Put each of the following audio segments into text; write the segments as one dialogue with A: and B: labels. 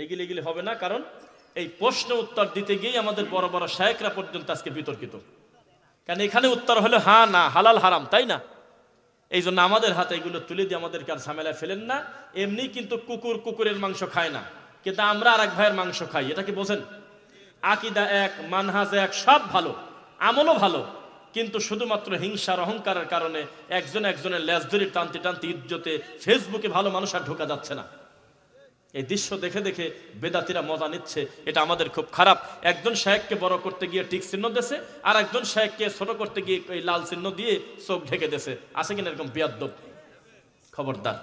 A: এইগুলি এগুলি হবে না, কারণ এই প্রশ্ন উত্তর দিতে গিয়েই আমাদের বড় বড় শায়করা পর্যন্ত আজকে বিতর্কিত। কারণ এখানে উত্তর হলো হ্যাঁ না, হালাল হারাম, তাই না? এই জন্য আমাদের হাতে এগুলো তুলে দিয়ে আমাদেরকে আর ঝামেলায় ফেলেন না। এমনি কিন্তু কুকুর কুকুরের মাংস খায় না, কিন্তু আমরা আর এক ভাইয়ের মাংস খাই, এটা কি বোঝেন? আকিদা এক, মানহাজ এক, সব ভালো, আমলও ভালো, কিন্তু শুধুমাত্র হিংসার অহংকারের কারণে একজন একজনের লেজ টানতে টানতে ইজ্জতে ফেসবুকে ভালো মানুষ আর ঢোকা যাচ্ছে না। এই দৃশ্য দেখে দেখে বেদাতিরা মজা নিচ্ছে, এটা আমাদের খুব খারাপ। একজন শায়েককে বড় করতে গিয়ে টিক চিহ্ন দেছে আর একজন শায়েককে ছোট করতে গিয়ে ওই লাল চিহ্ন দিয়ে চোখ ঢেকে দেছে আছে কিনা এরকম বিয়াদ্দব খবরদার।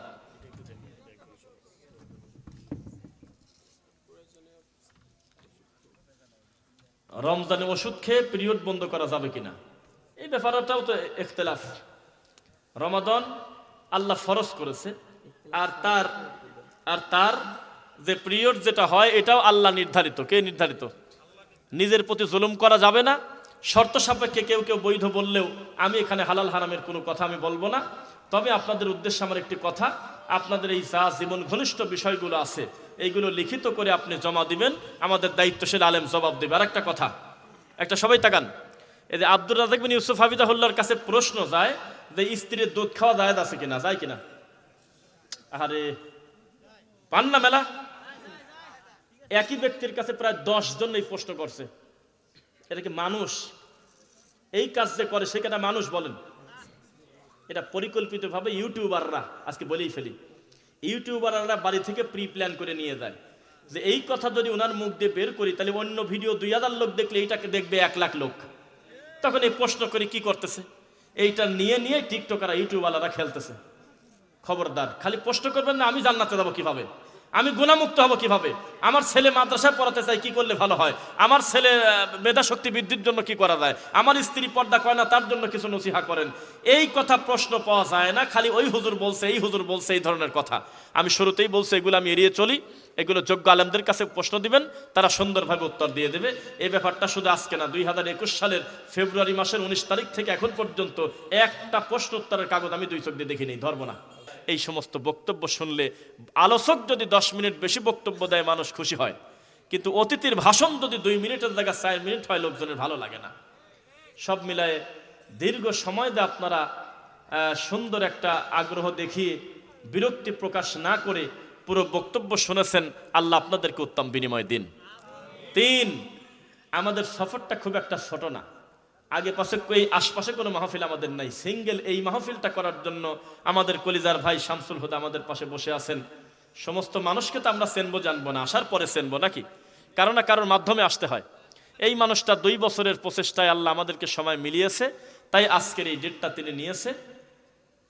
A: রমজানে ওষুধ খেয়ে পিরিয়ড বন্ধ করা যাবে কিনা? এই ব্যাপারটাও তো ইখতলাফ রমাদন আল্লাহ ফরজ করেছে, আর তার আর তার যে পিরিয়ড যেটা হয়, এটাও আল্লাহ নির্ধারিত। কে নির্ধারিত? নিজের প্রতি জুলুম করা যাবে না। শর্ত সাপেক্ষে কেউ কেউ বৈধ বললেও আমি এখানে হালাল হারামের কোনো কথা আমি বলব না। তবে আপনাদের উদ্দেশ্যে আমার একটি কথা, আপনাদের এই যা জীবন ঘনিষ্ঠ বিষয়গুলো আছে, এইগুলো লিখিত করে আপনি জমা দিবেন। আমাদের দায়িত্বশীল আলেম জবাব দেবে। আর একটা কথা, একটা সবাই তাকান। এই যে আব্দুর রাজাক বিন ইউসুফ হাবিদাহুল্লার কাছে প্রশ্ন যায় যে স্ত্রীর দুধ খাওয়া জায়েজ আছে কিনা? যায় কিনা? আরে পান না মেলা? একই ব্যক্তির কাছে প্রায় দশ জন এই প্রশ্ন করছে। এটা কি মানুষ? এই কাজ যে করে সেখানে মানুষ বলেন? এটা পরিকল্পিতভাবে ইউটিউবাররা, আজকে বলেই ফেলি, ইউটিউবাররা বাড়ি থেকে প্রি প্ল্যান করে নিয়ে যায়। যে এই কথা যদি ওনার মুখ দিয়ে বের করি, তাহলে অন্য ভিডিও দুই হাজার লোক দেখলে এইটাকে দেখবে এক লাখ লোক। তখন এই প্রশ্ন করে কি করতেছে? এইটা নিয়ে নিয়ে টিকটকাররা ইউটিউবওয়ালারা খেলতেছে। খবরদার, খালি প্রশ্ন করবেন না, আমি জান্নাতে যাব কীভাবে? আমি গুণামুক্ত হব কীভাবে? আমার ছেলে মাদ্রাসায় পড়াতে চাই কি করলে ভালো হয়? আমার ছেলে মেধা শক্তি বৃদ্ধির জন্য কি করা যায়? আমার স্ত্রী পর্দা করে না, তার জন্য কিছু নসিহা করেন। এই কথা প্রশ্ন পাওয়া যায় না, খালি ওই হুজুর বলছে, এই হুজুর বলছে, এই ধরনের কথা। আমি শুরুতেই বলছি, এগুলো আমি এড়িয়ে চলি। এগুলো যোগ্য আলেমদের কাছে প্রশ্ন দিবেন, তারা সুন্দরভাবে উত্তর দিয়ে দেবে। এই ব্যাপারটা শুধু আজকে না, দুই হাজার একুশ সালের ফেব্রুয়ারি মাসের উনিশ তারিখ থেকে এখন পর্যন্ত একটা প্রশ্ন উত্তরের কাগজ আমি দুই চোখ দিয়ে দেখিনি, ধরবো না। এই সমস্ত বক্তব্য শুনলে আলোচক যদি দশ মিনিট বেশি বক্তব্য দেয়, মানুষ খুশি হয়। কিন্তু অতিথির ভাষণ যদি দুই মিনিটের জায়গায় চার মিনিট হয়, লোকজনের ভালো লাগে না। সব মিলায়ে দীর্ঘ সময় দিয়ে আপনারা সুন্দর একটা আগ্রহ দেখিয়ে বিরক্তি প্রকাশ না করে পুরো বক্তব্য শুনেছেন, আল্লাহ আপনাদেরকে উত্তম বিনিময় দিন। তিন, আমাদের সফরটা খুব একটা ছোট না। আগে পাশে এই আশপাশে কোনো মাহফিল আমাদের নাই। সিঙ্গেল এই মাহফিলটা করার জন্য আমাদের কলিজার ভাই শামসুল হুদা আমাদের পাশে বসে আছেন। সমস্ত মানুষকে তো আমরা চেনবো, জানব না। আসার পরে চেনবো নাকি? কারও না কারোর মাধ্যমে আসতে হয়। এই মানুষটা দুই বছরের প্রচেষ্টায় আল্লাহ আমাদেরকে সময় মিলিয়েছে। তাই আজকের এই ডেটটা তিনি নিয়েছে।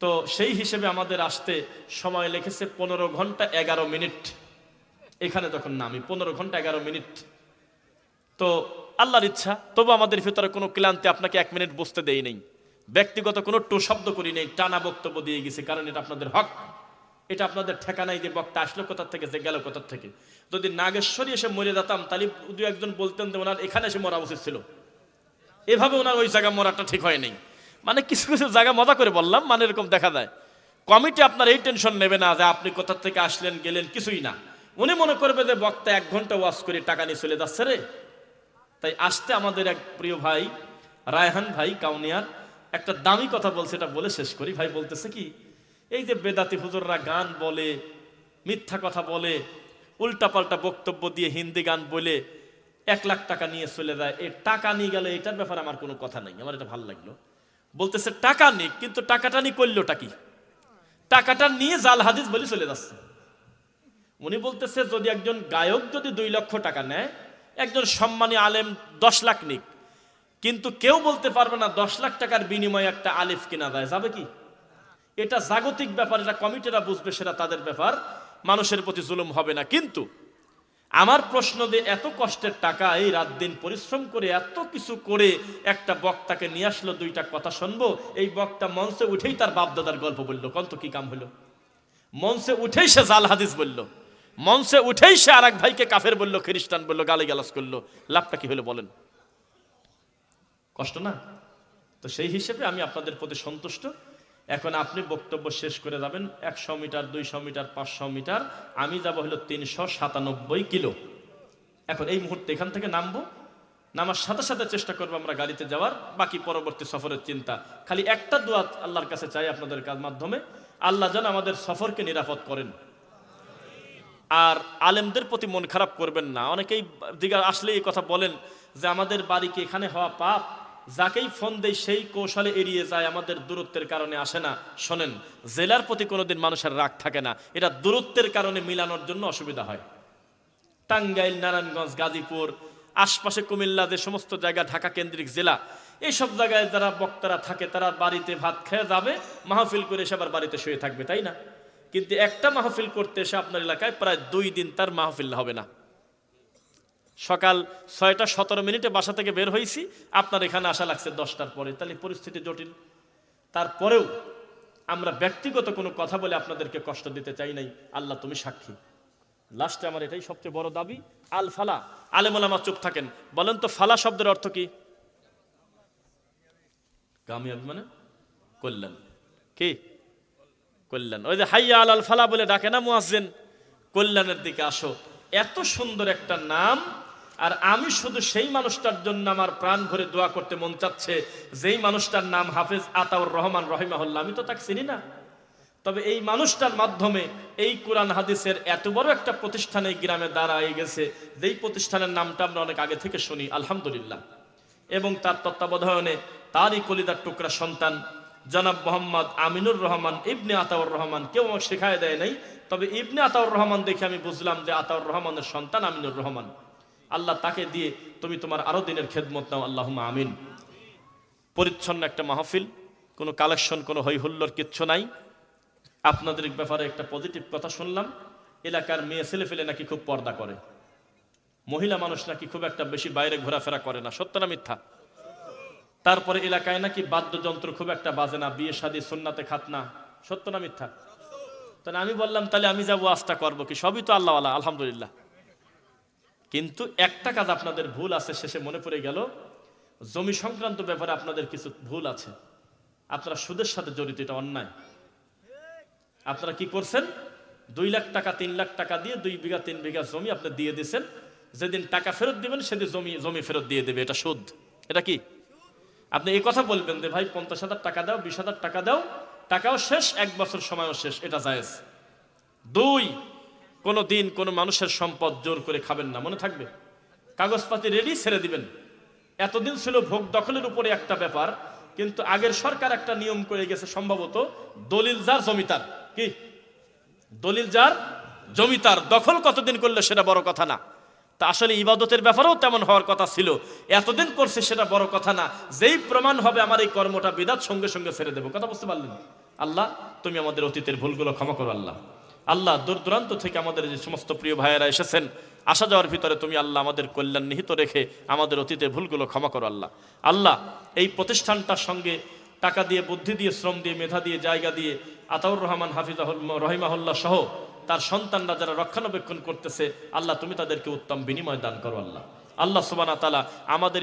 A: তো সেই হিসেবে আমাদের আসতে সময় লেগেছে পনেরো ঘণ্টা এগারো মিনিট। এখানে তখন না আমি পনেরো ঘণ্টা এগারো মিনিট। তো আল্লাহর ইচ্ছা, তবু আমাদের ভিতরে কোনো ক্লান্তি আপনাকে এক মিনিট বসতে দেই নেই। ব্যক্তিগত কোনো টু শব্দ করি নেই, টানা বক্তব্য দিয়ে গেছি, কারণ এটা আপনাদের হক। এটা আপনাদের ঠেকানাই যে বক্তা আসলো কোথার থেকে, যে গেল কোথার থেকে। যদি নাগেশ্বরী এসে মরে যেতাম, তাহলে দু একজন বলতেন যে ওনার এখানে এসে মরা উচিত ছিল। এভাবে ওনার ওই জায়গা মরাটা ঠিক হয় মানে কিছু কিছু জায়গা মজা করে বললাম মানে এরকম দেখা যায়। কমিটি আপনার এই টেনশন নেবে না যে আপনি কোথা থেকে আসলেন, গেলেন, কিছুই না। উনি মনে করবে যে বক্তা এক ঘণ্টা ওয়াশ করে টাকা নিয়ে চলে যাচ্ছে রে। তাই আসতে আমাদের এক প্রিয় ভাই, রায়হান ভাই কাউনিয়ার, একটা দামি কথা বলছে, এটা বলে শেষ করি। ভাই বলতেছে কি, এই যে বেদাতি হুজুররা গান বলে, মিথ্যা কথা বলে, উল্টাপাল্টা বক্তব্য দিয়ে হিন্দি গান বলে এক লাখ টাকা নিয়ে চলে যায় এই টাকা নিয়ে গেলে এটার ব্যাপারে আমার কোনো কথা নেই। আমার এটা ভালো লাগল। বলতেছে, টাকা নিক কিন্তু টাকাটা নিয়ে করলোটা কি? টাকাটা নিয়ে জাল হাদিস বলে চলে যাচ্ছে। উনি বলতেছে, যদি একজন গায়ক যদি দুই লক্ষ টাকা নেয়, একজন সম্মানী আলেম দশ লাখ নিক, কিন্তু কেউ বলতে পারবে না দশ লাখ টাকার বিনিময়ে একটা আলিফ কিনা যায়, যাবে কি? এটা জাগতিক ব্যাপার, এটা কমিটিরা বুঝবে, সেটা তাদের ব্যাপার। মানুষের প্রতি জুলুম হবে না। কিন্তু আমার প্রশ্ন যে এত কষ্টের টাকা এই রাত দিন পরিশ্রম করে, এত কিছু করে একটা বক্তাকে নিয়ে আসলো, দুইটা কথা শুনব। এই বক্তা মঞ্চে উঠেই তার বাপদাদার গল্প বলল। কন্ত কি কাম হলো? মঞ্চে উঠেই সে জাল হাদিস বলল। মঞ্চে উঠেই সে আর ভাইকে কাফের বলল, খ্রিস্টান বলল গালি গালাস করল। লাভটা কি হলো বলেন? কষ্ট না? তো সেই হিসেবে আমি আপনাদের প্রতি সন্তুষ্ট। এখন আপনি বক্তব্য শেষ করে যাবেন একশো মিটার, দুইশো মিটার, পাঁচশো মিটার। আমি যাব হলো তিনশো সাতানব্বই কিলো। এখন এই মুহূর্তে এখান থেকে নামবো। নামার সাথে সাথে চেষ্টা করব আমরা গাড়িতে যাওয়ার। বাকি পরবর্তী সফরের চিন্তা। খালি একটা দোয়া আল্লাহর কাছে চাই আপনাদের কাজ মাধ্যমে। আল্লাহ যেন আমাদের সফরকে নিরাপদ করেন। আর আলেমদের প্রতি মন খারাপ করবেন না। অনেকেই দিঘা আসলে এই কথা বলেন যে আমাদের বাড়ি কি এখানে হওয়া পাপ? যাকেই ফোন দেয় সেই কৌশলে এড়িয়ে যায়, আমাদের দূরত্বের কারণে আসে না। শোনেন, জেলার প্রতি কোনোদিন মানুষের রাগ থাকে না। এটা দূরত্বের কারণে মিলানোর জন্য অসুবিধা হয়। টাঙ্গাইল, নারায়ণগঞ্জ, গাজীপুর, আশপাশে কুমিল্লা, যে সমস্ত জায়গা, ঢাকা কেন্দ্রিক জেলা, এইসব জায়গায় যারা বক্তারা থাকে, তারা বাড়িতে ভাত খেয়ে যাবে, মাহফিল করে এসে আবার বাড়িতে শুয়ে থাকবে, তাই না? কিন্তু একটা মাহফিল করতে এসে আপনার এলাকায় প্রায় দুই দিন তার মাহফিল হবে না। সকাল ছয়টা সতেরো মিনিটে বাসা থেকে বের হয়েছি। আপনার এখানে আসা লাগছে দশটার পরে। তাহলে পরিস্থিতি জটিল। তারপরেও আমরা ব্যক্তিগত কোনো কথা বলে আপনাদেরকে কষ্ট দিতে চাই নাই। আল্লাহ তুমি সাক্ষী। লাস্টে আমার এটাই সবচেয়ে বড় দাবি। আল ফালা। আলেমুলামা চুপ থাকেন। বলেন তো, ফালা শব্দের অর্থ কি? কামিয়াবি মানে কল্যাণ। কি? কল্যাণ। ওই যে হাইয়া আল আল ফালা বলে ডাকে না মুয়াজ্জিন? কল্যাণের দিকে আসো। এত সুন্দর একটা নাম আর আমি শুধু সেই মানুষটার জন্য আমার প্রাণ ভরে দোয়া করতে মন চাচ্ছে, যেই মানুষটার নাম হাফেজ আতাউর রহমান রহিমাহুল্লাহ। আমি তো তাকে চিনি না। তবে এই মানুষটার মাধ্যমে এই কোরআন হাদিসের এত বড় একটা প্রতিষ্ঠান এই গ্রামে দাঁড়ায় গেছে, যেই প্রতিষ্ঠানের নামটা আমরা অনেক আগে থেকে শুনি, আলহামদুলিল্লাহ। এবং তার তত্ত্বাবধানে তারই কলিদার টুকরা সন্তান জনাব মোহাম্মদ আমিনুর রহমান, ইবনে আতাউর রহমান, কেউ আমাকে শেখায় দেয় নাই, তবে ইবনে আতাউর রহমান দেখে আমি বুঝলাম যে আতাউর রহমানের সন্তান আমিনুর রহমান। আল্লাহ তাকে দিয়ে তুমি তোমার আরও দিনের খেদমত নাও আল্লাহ আমিন। পরিচ্ছন্ন একটা মাহফিল, কোনো কালেকশন, কোনো হৈহুল্লোর কিচ্ছু নাই। আপনাদের ব্যাপারে একটা পজিটিভ কথা শুনলাম, এলাকার মেয়ে ছেলে ফেলে নাকি খুব পর্দা করে। মহিলা মানুষ নাকি খুব একটা বেশি বাইরে ঘোরাফেরা করে না, সত্য না মিথ্যা? তারপরে এলাকায় নাকি বাদ্যযন্ত্র খুব একটা বাজে না, বিয়ে শাদী, সুন্নাতে খাতনা, সত্য না মিথ্যা? তাহলে আমি বললাম, তাহলে আমি যাব আস্থা করব কি? সবই তো আল্লাহ আলহামদুলিল্লাহ। কিন্তু একটা কাজ আপনাদের ভুল আছে, শেষে মনে পড়ে গেল, জমি সংক্রান্ত ব্যাপারে আপনাদের কিছু ভুল আছে। আপনারা সুদের সাথে জড়িত, এটা অন্যায়। আপনারা কি করছেন? দুই লাখ টাকা, তিন লাখ টাকা দিয়ে দুই বিঘা, তিন বিঘা জমি আপনি দিয়ে দিয়েছেন। যেদিন টাকা ফেরত দিবেন, সেদিন জমি জমি ফেরত দিয়ে দেবে, এটা সুদ। এটা কি? আপনি এই কথা বলবেন যে, ভাই, পঞ্চাশ হাজার টাকা দাও, বিশ হাজার টাকা দাও, টাকাও শেষ, এক বছর সময়ও শেষ, এটা জায়েজ। দুই কোনো দিন কোনো মানুষের সম্পদ জোর করে খাবেন না, মনে থাকবে? কাগজপাতি রেডি ছেড়ে দিবেন। এতদিন ছিল ভোগ দখলের উপরে একটা ব্যাপার, কিন্তু আগের সরকার একটা নিয়ম করে গেছে, সম্ভবত দলিল যার জমিতার কি? দলিল যার জমিতার দখল কতদিন করলে সেটা বড় কথা না। তা আসলে ইবাদতের ব্যাপারেও তেমন হওয়ার কথা ছিল। এতদিন করছে সেটা বড় কথা না। যেই প্রমাণ হবে, আমার এই কর্মটা বিদাত সঙ্গে সঙ্গে ছেড়ে দেবো। কথা বুঝতে পারলেন? আল্লাহ, তুমি আমাদের অতীতের ভুলগুলো ক্ষমা করো, আল্লাহ। আল্লাহ দূর দূরান্ত থেকে আমাদের যে সমস্ত প্রিয় ভাইয়েরা এসেছেন, আসা যাওয়ার ভিতরে তুমি আল্লাহ আমাদের কল্যাণ নিহিত রেখে আমাদের অতীতের ভুলগুলো ক্ষমা করো আল্লাহ। আল্লাহ এই প্রতিষ্ঠানটার সঙ্গে টাকা দিয়ে, বুদ্ধি দিয়ে, শ্রম দিয়ে, মেধা দিয়ে, জায়গা দিয়ে আতাউর রহমান হাফিজাহুল রহিমাহুল্লাহ সহ তার সন্তানরা যারা রক্ষণাবেক্ষণ করতেছে, আল্লাহ তুমি তাদেরকে উত্তম বিনিময় দান করো আল্লাহ। আল্লাহ সুবানা তালা আমাদের